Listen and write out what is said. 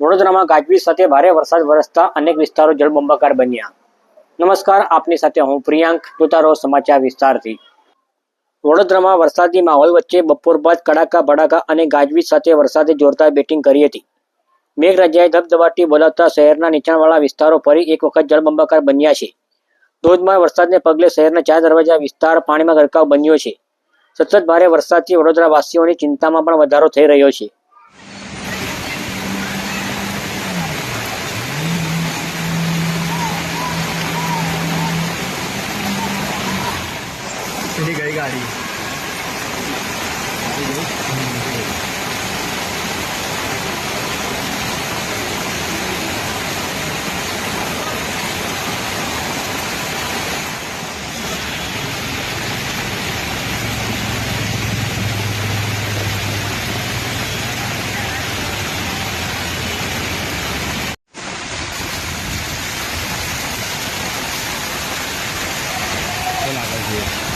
વડોદરામાં ગાજવીજ સાથે ભારે વરસાદ વરસતા અનેક વિસ્તારો જળબંબાકાર બન્યા. નમસ્કાર, આપની સાથે હું પ્રિયાંક જોતા સમાચાર વિસ્તારથી. વડોદરામાં વરસાદી માહોલ વચ્ચે બપોર બાદ કડાકા, ભડાકા અને ગાજવીજ સાથે વરસાદે જોરદાર બેટિંગ કરી હતી. મેઘરાજાએ ધબધબાટી બોલાવતા શહેરના નીચાણવાળા વિસ્તારો ફરી એક વખત જળબંબાકાર બન્યા છે. ધોધમાર વરસાદને પગલે શહેરના ચાર દરવાજા વિસ્તાર પાણીમાં ગરકાવ બન્યો છે. સતત ભારે વરસાદથી વડોદરા વાસીઓની ચિંતામાં પણ વધારો થઈ રહ્યો છે. પેલી ગઈ ગાડી. લાગે